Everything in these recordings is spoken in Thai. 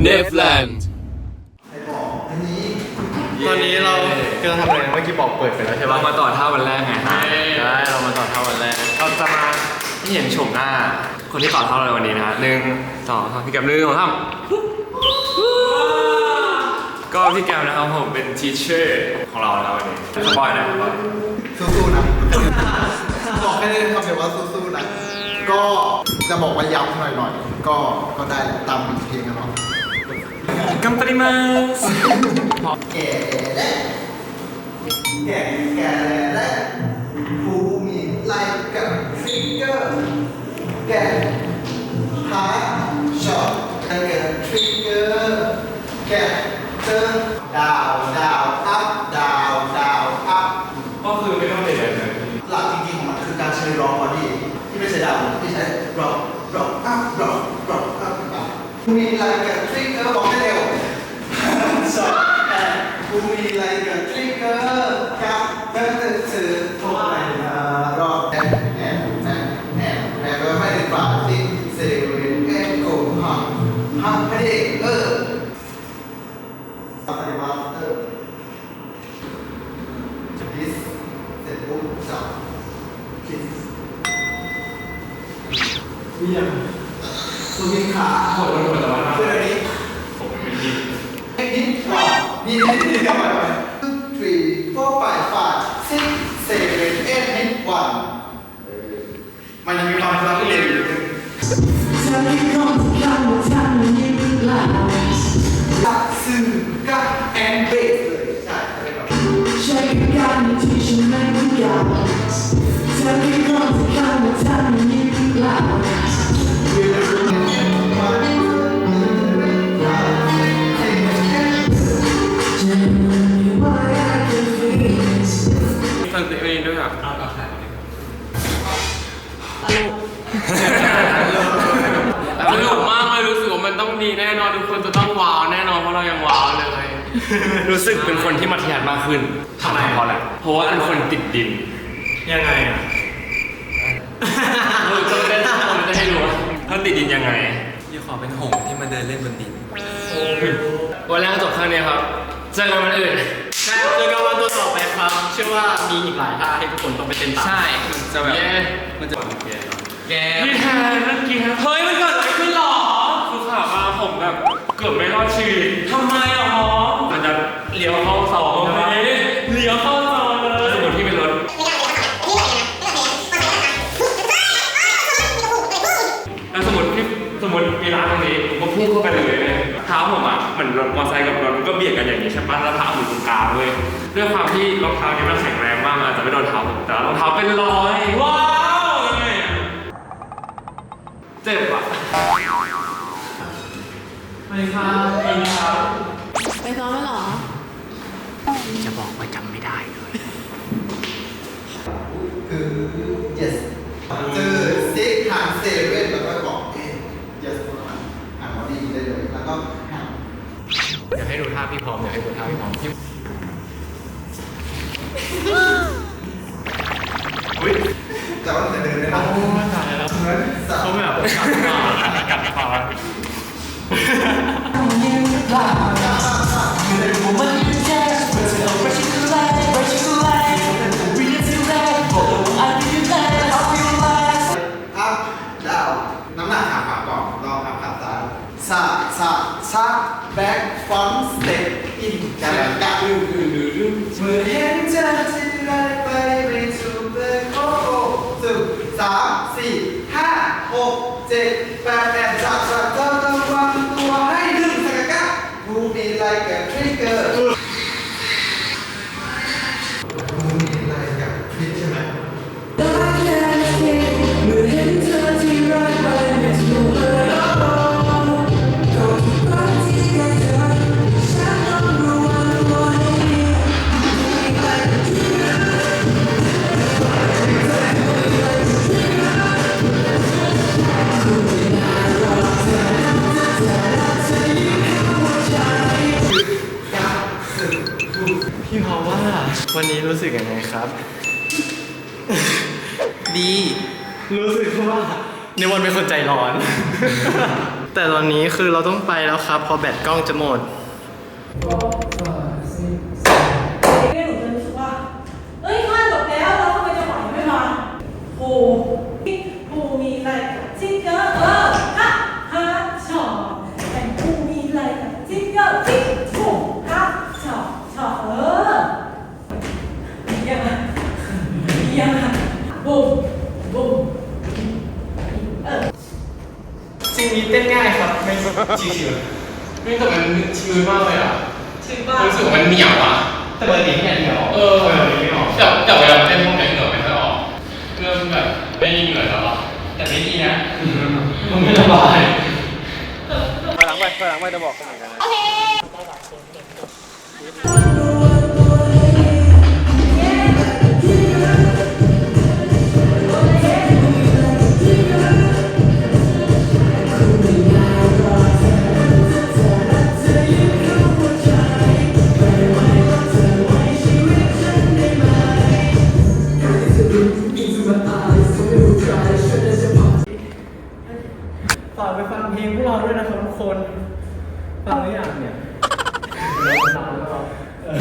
เนฟแลนด์ตอนนี้เรากำลังทำอะไรนะเมื่อกี้บอกเปิดไปแล้วใช่เราปะ มาต่อท่าวันแรกไงฮะใช่เรามาต่อเท่าวันแรกเราจะมาที่เห็นชมหน้า คนที่ต่อเท่าเราในวันนี้นะฮะหนึ่งสองสามพี่แกมหนึ่งสองสามก็พี่แกมนะครับผมเป็นทีเชอร์ของเราแล้ววันนี้สปอยล์หนะสปอยล์สู้ๆนะ บอกแค่นี้คำเดียวว่าสู้ๆนะ ก็จะบอกว่าย้ำหน่อยๆ ก็ก็ได้แหละตามเพลงกันเนาะ กัมปริมาสแก่และแก่แก่และผู้มีไลค์กับฟิกเกอร์แก่หาร์ช็อตไลค์กับทริกเกอร์แก่เติมดาวดาวอัพดาวดาวอัพก็คือไม่ต้องเปลี่ยนอะไรเลยหลักจริงๆของมันคือการใช้ร้องบอดี้ที่ไม่ใช่ดาวที่ใช้ร้องร้องอัพร้องร้องอัพอัพมีอะไรกับทริกเกอร์บอกให้เร็ว สองแปดกูมีอะไรกับทริกเกอร์กับเดินตื่นสื่อโทรไปมารอบแอบแอบแอบแอบแอบก็ไม่ได้ฝาที่เซเว่นเอ็กโกฮัมฮัมให้เด็กเออปฏิบัติเออ คิสเสร็จปุ๊บจับคิสเวียงตัวมีขา หมดแล้วหมดแล้วนะ เพื่อนนี้ ผมเป็นพี่ เอ็กนิดกว่านี่นี่นี่ทำไม three four five five six seven eight eight one มันยังมีความรักเรียนอยู่เธอที่คงจะคำว่าทำอย่างนี้หรือเปล่าลักซึ่งกับแอนเบสเลยใช่อะไรแบบใช่คือการที่ฉันไม่ต้องการเธอที่คงจะคำว่าทำอย่างนี้หรือเปล่า ฟังเพลงนี้ด้วยอะสนุกมากเลยรู้สึกว่ามันต้องดีแน่นอนทุกคนจะต้องว้าวแน่นอนเพราะเรายังว้าวเลย รู้สึกเป็นคนที่มัธยัสถ์มากขึ้นทำไมเพราะอะไรเพราะว่าเป็นคนติดดิน ยังไงอะเราจะได้ผมจะให้รู้ว่าถ้าติดดินยังไงพี่ขอเป็นหงส์ที่มาเดินเล่นบนดินวันแรกจบครั้งนี้ครับ เจอกันวันอื่น เจอกันวันตัวต่อไปครับ เชื่อว่ามีอีกหลายท่าให้ทุกคนต้องไปเต้นตามใช่จะแบบเย้มันจะแกพี่แทนเมื่อกี้ครับเฮ้ยมันเกิดอะไรขึ้นหรอคือข่าวมาผมแบบเกือบไม่รอดชีวิตทำไมอะหมอมันจะเลี้ยวเข้า ใช่ปะแล้วเท้าอยู่ตรงกลางเลยด้วยความที่รองเท้านี้มันแข็งแรงมากมันอาจจะไม่โดนเท้าผมแต่รองเท้าเป็นรอยว้าวยังไงอะเจ็บอะไม่ครับไม่ครับไปซ้อมแล้วเหรอ จะบอกว่าจำไม่ได้เลย คือ yes กัดปากอัพดาวน้ำหนักขาขวาก่อนลองอัพขาซ้ายซาซาซาแบ็คฟอนสเต็ปอินกันแล้วกันเมื่อเห็นเธอที่ไรไปไม่ถูกเลยโอ้โหสุดสามสี่ห้าหกเจ็ด รู้สึกยังไงครับ ดี รู้สึกว่าในวันเป็นคนใจร้อน แต่ตอนนี้คือเราต้องไปแล้วครับเพอแบตกล้องจะหมด เรียกหนูจะรู้สึกว่า เอ้ยงานจบแล้วเราทำไมจะไหวไม่มาโหภูมีอะไรกับจิ้งเกอร์เออฮะฮะชอแต่ภูมีอะไรกับจิ้งเกอร์จิ้งถูกฮะชอชอเออยังไงยังไงบุ้มบุ้มเออ สิ่งนี้เต้นง่าย ครับไม่ชิวนี่แต่มันชื้นมากเลยอะชื่อบ้ารู้สึกว่ามันเหนียวอะๆแต่ปกติเนี่ยเดียวเออไม่ออกแต่แต่เวลาเต้นพวกนี้เหงื่อไม่ค่อยออกเริ่มแบบไม่มีเหงื่อแล้วอะแต่ไม่ดีนะมันไม่ระบายฝ เพลงพวกเราด้วยนะครับทุกคนฟังหรือยังเนี่ยล้านแล้วเออ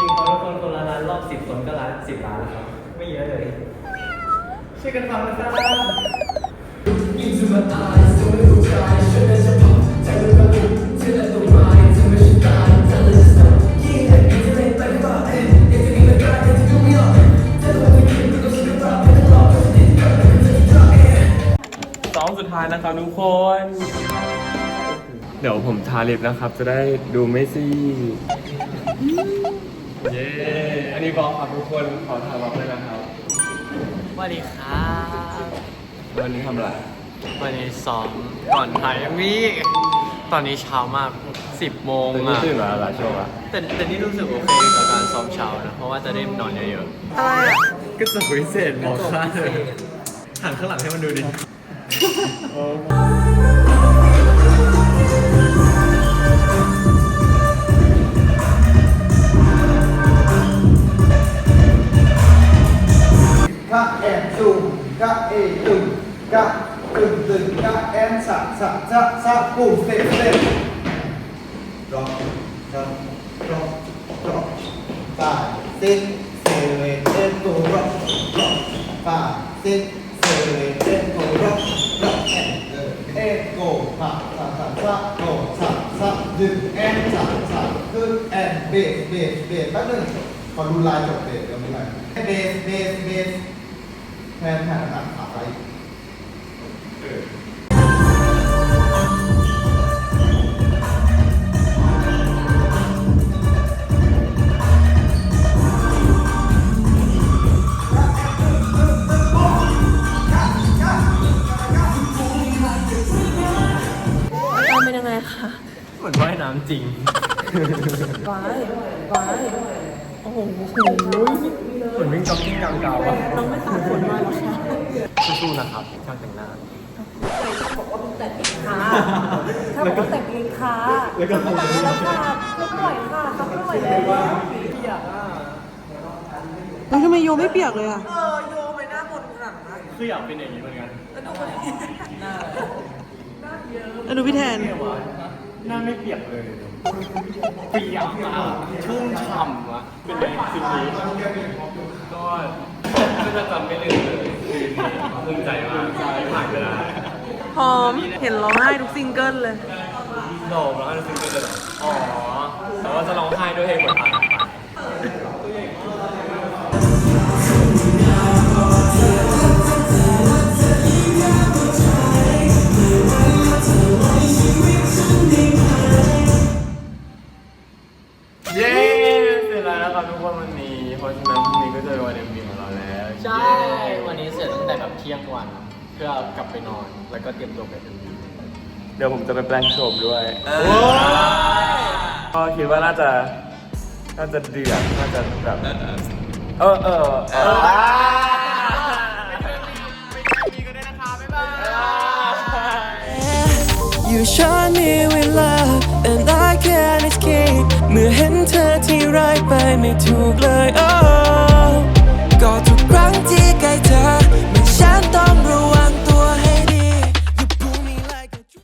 จริงเขาทุกคนคนละล้านรอบสิบคนก็ล้านสิบล้านแล้วครับไม่เยอะเลยช่วยกันฟังนะครับส นะครับทุกคน เดี๋ยวผมทาลิปนะครับ จะได้ดูไม่ซี่ เย้ อันนี้บอกครับทุกคน ขอถ่ายบอกด้วยนะครับ สวัสดีครับวันนี้ทำอะไร วันนี้ซ้อมก่อนถ่ายมีตอนนี้เช้ามาก 10 โมงตื่นนี่อะตื่นมาหลายช่วงละแต่แต่นี่รู้สึกโอเคกับการซ้อมเช้านะ เพราะว่าจะได้นอนเยอะๆอะไรอะก็จะพิเศษหมอค่าเลยหันข้างหลังให้มันดูดิ กะแอนซูมกะเอตึงกะตึงตึงกะแอนสะสะสะสะปุ่มเต็มเต็มรอรอรอรอฝ่าซิกเซเวเอ็นตูรอรอฝ่าซิกเซเวเอ็นตูรอรอแอนเออเอ็นโกฝ่าสะสะสะโกสะสะดึงแอนสะสะขึ้นแอน เบสเบสเบสแป๊บนึงขอดูลายจบเบสแล้วมีอะไรเบสเบสเบสแทนแทนหนักขาไปอาการเป็นยังไงคะเหมือนว่ายน้ำจริง ว้ายว้ายโอ้โหเหมือนวิ่งจ็อกกิ้งกลางเก่าอะน้องไม่ตากฝนมาหรอคะสู้ๆนะครับช่างแต่งหน้าค่ะถ้าบอกว่าแต่งเองค่ะแล้วก็แต่งแล้วค่ะไม่ไหวค่ะทำไม่ไหวแล้วเฮ้ยทำไมโยไม่เปียกเลยอะ เออโยไปหน้าบนขนาดนั้นคืออยากเป็นอย่างนี้เหมือนกันแล้วดูคนนี้หน้าแล้วดูพี่แทน หน้าไม่เปียกเลย เปียกมากชุ่มฉ่ำอะเป็นไงคืนนี้ก็ก็จะจำไม่ลืมเลยคืนนี้ภูมิใจมากที่ผ่านไปได้พร้อมเห็นร้องไห้ทุกซิงเกิลเลยโดมแล้วก็ซึ้งกันเลยเหรออ๋อแต่ว่าจะร้องไห้ด้วยเพลงหมดผ่าน ก็จะเป็นวันเอ็มวีของเราแล้วใช่ วันนี้เสร็จตั้งแต่แบบเที่ยงวัน เพื่อกลับไปนอน แล้วก็เตรียมตัวไปเอ็มวีเดี๋ยวผมจะไปแปลงโฉมด้วยก็คิดว่าน่าจะน่าจะเดือดน่าจะแบบเออเออเอออยู่ช้อนนี้เวลา and I can't escape เมื่อเห็นเธอที่ไรไปไม่ถูกเลย ต้องระวัง